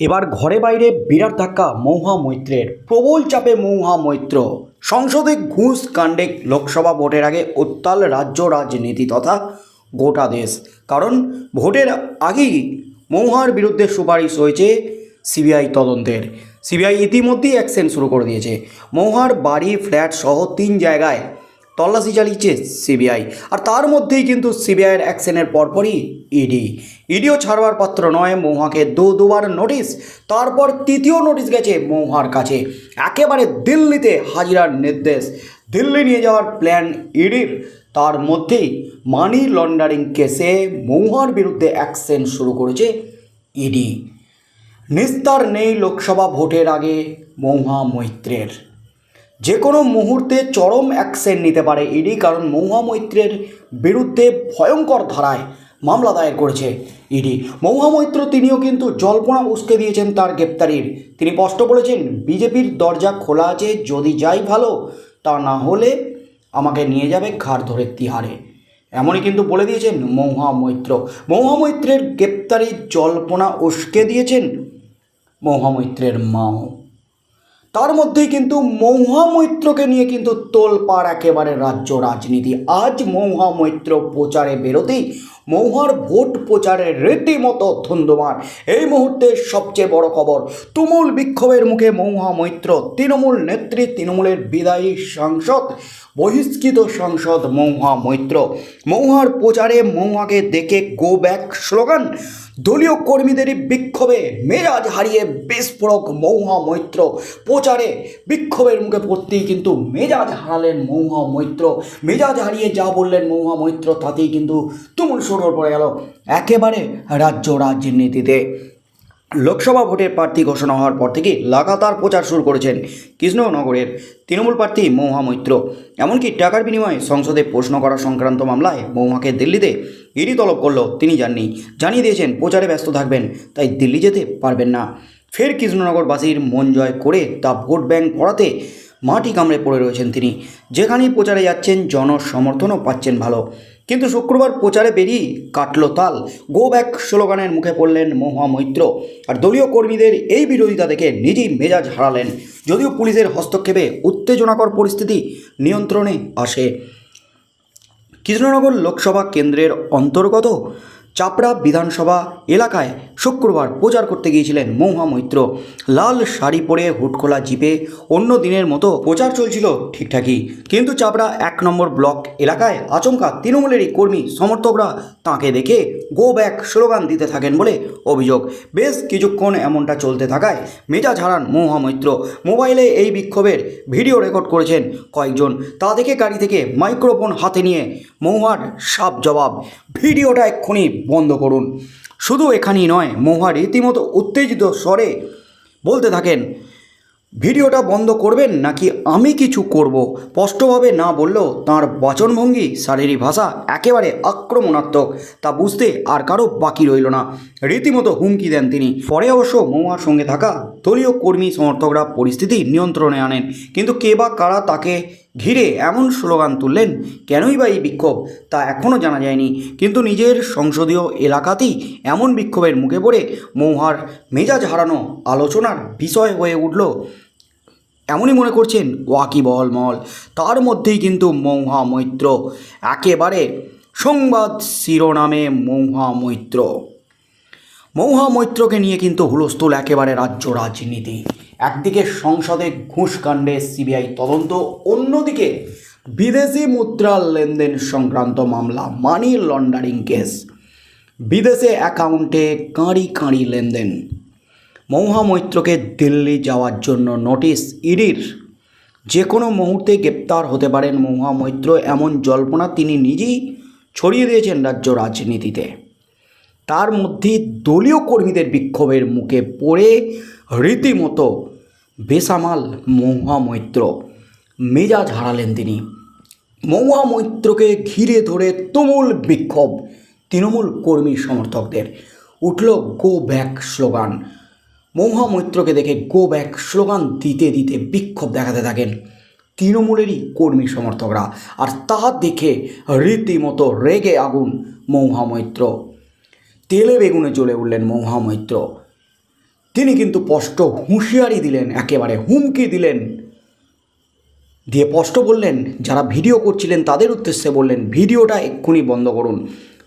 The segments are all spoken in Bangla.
এবার ঘরে বাইরে বিরাট ধাক্কা মৌহা মৈত্রের প্রবল চাপে মৌহা মৈত্র সংসদে ঘুষ কাণ্ডে লোকসভা ভোটের আগে উত্তাল রাজ্য রাজনীতি তথা গোটা দেশ। কারণ ভোটের আগেই মৌহার বিরুদ্ধে সুপারিশ হয়েছে সিবিআই তদন্তের। সিবিআই ইতিমধ্যেই অ্যাকশন শুরু করে দিয়েছে। মৌহার বাড়ি, ফ্ল্যাট সহ তিন জায়গায় তল্লাশি চালিয়েছে সিবিআই। আর তার মধ্যেই কিন্তু সিবিআইয়ের অ্যাকশনের পরপরই ইডি। ইডিও ছাড়বার পাত্র নয় মৌহাকে দু দুবার নোটিশ, তারপর তৃতীয় নোটিশ গেছে মৌহার কাছে। একেবারে দিল্লিতে হাজিরার নির্দেশ। দিল্লি নিয়ে যাওয়ার প্ল্যান ইডির। তার মধ্যেই মানি লন্ডারিং কেসে মৌহার বিরুদ্ধে অ্যাকশন শুরু করেছে ইডি। নিস্তার নেই লোকসভা ভোটের আগে মৌহা মৈত্রের। যে কোনো মুহূর্তে চরম অ্যাকশন নিতে পারে ইডি কারণ মৌহা মৈত্রের বিরুদ্ধে ভয়ঙ্কর ধারায় মামলা দায়ের করেছে ইডি মৌহা মৈত্র তিনিও কিন্তু জল্পনা উস্কে দিয়েছেন তার গ্রেপ্তারির। তিনি স্পষ্ট বলেছেন, বিজেপির দরজা খোলা আছে, যদি যাই ভালো, তা না হলে আমাকে নিয়ে যাবে ঘাড় ধরে তিহারে। এমনই কিন্তু বলে দিয়েছেন মৌহা মৈত্র মৌহা মৈত্রের গ্রেপ্তারির জল্পনা উস্কে দিয়েছেন মৌহামৈত্রের মাও। তার মধ্যেই কিন্তু মৌহামৈত্রকে নিয়ে কিন্তু তোলপাড় একেবারে রাজ্য রাজনীতি। আজ মৌহামৈত্র প্রচারে বেরোতেই মৌহার ভোট প্রচারের রীতিমতো ধুন্দুমার এই মুহূর্তে সবচেয়ে বড় খবর, তুমুল বিক্ষোভের মুখে মৌহা মৈত্র তৃণমূল নেত্রী, তৃণমূলের বিদায়ী সাংসদ, বহিষ্কৃত সাংসদ মৌহা মৈত্র মৌহার প্রচারে মৌহাকে দেখে গো ব্যাক স্লোগান দলীয় কর্মীদেরই বিক্ষোভে মেজাজ হারিয়ে বিস্ফোরক মৌহা মৈত্র। প্রচারে বিক্ষোভের মুখে পড়তেই কিন্তু মেজাজ হারালেন মৌহা মৈত্র। মেজাজ হারিয়ে যা বললেন মৌহা মৈত্র, তাতেই কিন্তু তুমুল সরোর পড়ে গেল। একেবারে রাজ্য রাজনীতিতে লোকসভা ভোটের প্রার্থী ঘোষণা হওয়ার পর থেকে লাগাতার প্রচার শুরু করেছেন কৃষ্ণনগরের তৃণমূল প্রার্থী মৌহা মৈত্র। এমনকি টাকার বিনিময়ে সংসদে প্রশ্ন করা সংক্রান্ত মামলায় মৌহাকে দিল্লিতে ইডি তলব করল তিনি যাননি জানিয়ে দিয়েছেন, প্রচারে ব্যস্ত থাকবেন, তাই দিল্লি যেতে পারবেন না। ফের কৃষ্ণনগরবাসীর মন জয় করে তা ভোট ব্যাংক পড়াতে মাটি কামড়ে পড়ে রয়েছেন তিনি। যেখানেই প্রচারে যাচ্ছেন, জনসমর্থনও পাচ্ছেন ভালো। কিন্তু শুক্রবার প্রচারে বেরিয়ে কাটল তাল। গো ব্যাক স্লোগানের মুখে পড়লেন মহুয়া মৈত্র। আর দলীয় কর্মীদের এই বিরোধিতা দেখে নিজেই মেজাজ হারালেন। যদিও পুলিশের হস্তক্ষেপে উত্তেজনাকর পরিস্থিতি নিয়ন্ত্রণে আসে। কৃষ্ণনগর লোকসভা কেন্দ্রের অন্তর্গত চাপড়া বিধানসভা এলাকায় শুক্রবার প্রচার করতে গিয়েছিলেন মৌহা মৈত্র। লাল শাড়ি পরে হুটখোলা জিপে অন্য দিনের মতো প্রচার চলছিল ঠিকঠাকই। কিন্তু চাপড়া এক নম্বর ব্লক এলাকায় আচমকা তৃণমূলেরই কর্মী সমর্থকরা তাঁকে দেখে গো ব্যাক স্লোগান দিতে থাকেন বলে অভিযোগ। বেশ কিছুক্ষণ এমনটা চলতে থাকায় মেজাজ হারান মৌহা মৈত্র। মোবাইলে এই বিক্ষোভের ভিডিও রেকর্ড করেছেন কয়েকজন। তা দেখে গাড়ি থেকে মাইক্রোফোন হাতে নিয়ে মৌহার সাপ জবাব। ভিডিওটা এক্ষুনি বন্ধ করুন। শুধু এখানেই নয় মৌহা রীতিমতো উত্তেজিত স্বরে বলতে থাকেন, ভিডিওটা বন্ধ করবেন নাকি আমি কিছু করব? স্পষ্টভাবে না বললেও তাঁর বচনভঙ্গি, শারীরিক ভাষা একেবারে আক্রমণাত্মক, তা বুঝতে আর কারও বাকি রইল না। রীতিমতো হুমকি দেন তিনি। পরে অবশ্য মৌয়ার সঙ্গে থাকা দলীয় কর্মী সমর্থকরা পরিস্থিতি নিয়ন্ত্রণে আনেন, কিন্তু কে বা কারা তাকে ঘিরে এমন স্লোগান তুললেন, কেনই বা এই বিক্ষোভ? তা এখনও জানা যায়নি। কিন্তু নিজের সংসদীয় এলাকাতেই এমন বিক্ষোভের মুখে পড়ে মৌহার মেজাজ হারানো আলোচনার বিষয় হয়ে উঠল। এমনই মনে করছেন ওয়াকিবহল মহল তার মধ্যেই কিন্তু মৌহা মৈত্র। একেবারে সংবাদ শিরোনামে মৌহা মৈত্র। মৌহা মৈত্রকে নিয়ে কিন্তু হুলস্থুল একেবারে রাজ্য রাজনীতি। একদিকে সংসদে ঘুষকাণ্ডে সিবিআই তদন্ত, অন্যদিকে বিদেশি মুদ্রার লেনদেন সংক্রান্ত মামলা মানি লন্ডারিং কেস বিদেশে অ্যাকাউন্টে কাঁড়ি কাঁড়ি লেনদেন। মৌহা মৈত্রকে দিল্লি যাওয়ার জন্য নোটিশ ইডির। যে কোনো মুহূর্তে গ্রেপ্তার হতে পারেন মৌহা মৈত্র এমন জল্পনা তিনি নিজেই ছড়িয়ে দিয়েছেন রাজ্য রাজনীতিতে। তার মধ্যে দলীয় কর্মীদের বিক্ষোভের মুখে পড়ে রীতিমতো বেসামাল মৌহা মৈত্র মেজাজ হারালেন তিনি। মৌহা মৈত্রকে ঘিরে ধরে তুমুল বিক্ষোভ তৃণমূল কর্মী সমর্থকদের। উঠল গো ব্যাক স্লোগান মৌহা মৈত্রকে দেখে গো ব্যাক স্লোগান দিতে দিতে বিক্ষোভ দেখাতে থাকেন তৃণমূলেরই কর্মী সমর্থকরা। আর তা দেখে রীতিমতো রেগে আগুন মৌহা মৈত্র তেলে বেগুনে চলে উঠলেন মৌহা মৈত্র তিনি কিন্তু স্পষ্ট হুঁশিয়ারি দিলেন, একেবারে হুমকি দিলেন। দিয়ে স্পষ্ট বললেন, যারা ভিডিও করছিলেন তাদের উদ্দেশ্যে বললেন, ভিডিওটা এক্ষুনি বন্ধ করুন।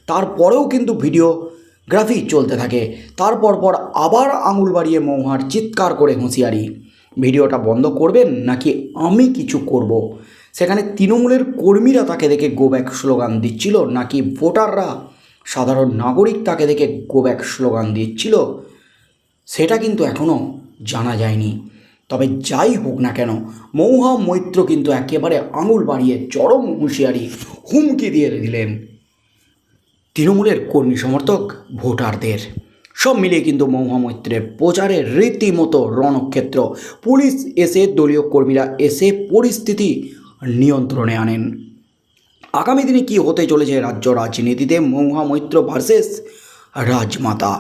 তারপরেও কিন্তু ভিডিওগ্রাফি চলতে থাকে। তারপর পর আবার আঙুল বাড়িয়ে মৌহার চিৎকার করে হুঁশিয়ারি। ভিডিওটা বন্ধ করবেন নাকি আমি কিছু করব। সেখানে তৃণমূলের কর্মীরা তাকে দেখে গো ব্যাক স্লোগান দিচ্ছিল, নাকি ভোটাররা সাধারণ নাগরিক তাকে দেখে গো ব্যাক স্লোগান দিচ্ছিল। সেটা কিন্তু এখনও জানা যায়নি। তবে যাই হোক না কেন মৌহা মৈত্র কিন্তু একেবারে আঙুল বাড়িয়ে চরম হুঁশিয়ারি হুমকি দিয়ে দিলেন। তৃণমূলের কর্মী সমর্থক, ভোটারদের। সব মিলিয়ে কিন্তু মৌহা মৈত্রের প্রচারে রীতিমতো রণক্ষেত্র। পুলিশ এসে দলীয় কর্মীরা এসে পরিস্থিতি নিয়ন্ত্রণে আনেন। আগামী দিনে কি হতে চলেছে রাজ্য রাজনীতিতে মৌহা মৈত্র ভার্সেস রাজমাতা?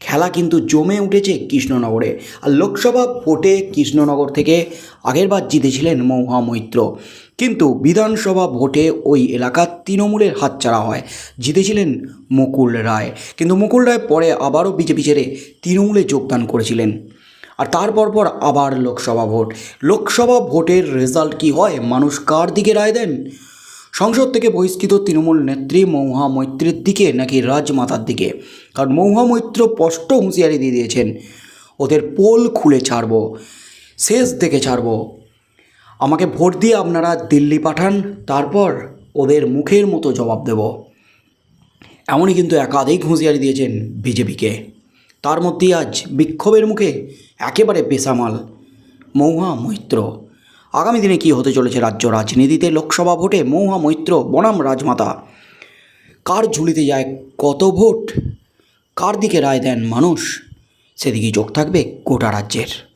খেলা কিন্তু জমে উঠেছে কৃষ্ণনগরে। আর লোকসভা ভোটে কৃষ্ণনগর থেকে আগেরবার জিতেছিলেন মৌহা মৈত্র কিন্তু বিধানসভা ভোটে ওই এলাকার তৃণমূলের হাতছাড়া হয়। জিতেছিলেন মুকুল রায়। কিন্তু মুকুল রায় পরে আবারও বিজেপি ছেড়ে তৃণমূলে যোগদান করেছিলেন। আর তারপর পর আবার লোকসভা ভোট। লোকসভা ভোটের রেজাল্ট কি হয়? মানুষ কার দিকে রায় দেন? সংসদ থেকে বহিষ্কৃত তৃণমূল নেত্রী মৌহা মৈত্রের দিকে নাকি রাজমাতার দিকে? কারণ মৌহা মৈত্র স্পষ্ট হুঁশিয়ারি দিয়ে দিয়েছেন, ওদের পোল খুলে ছাড়ব, শেষ দেখে ছাড়ব। আমাকে ভোট দিয়ে আপনারা দিল্লি পাঠান, তারপর ওদের মুখের মতো জবাব দেব। এমনই কিন্তু একাধিক হুঁশিয়ারি দিয়েছেন বিজেপিকে। তার মধ্যেই আজ বিক্ষোভের মুখে একেবারে পেশামাল মৌহা মৈত্র। আগামী দিনে কি হতে চলেছে রাজ্য রাজনীতিতে? লোকসভা ভোটে মৌহা মৈত্র, বনাম রাজমাতা। কার ঝুলিতে যায় কত ভোট? কার দিকে রায় দেন মানুষ? সেদিকে চোখ থাকবে গোটা রাজ্যের।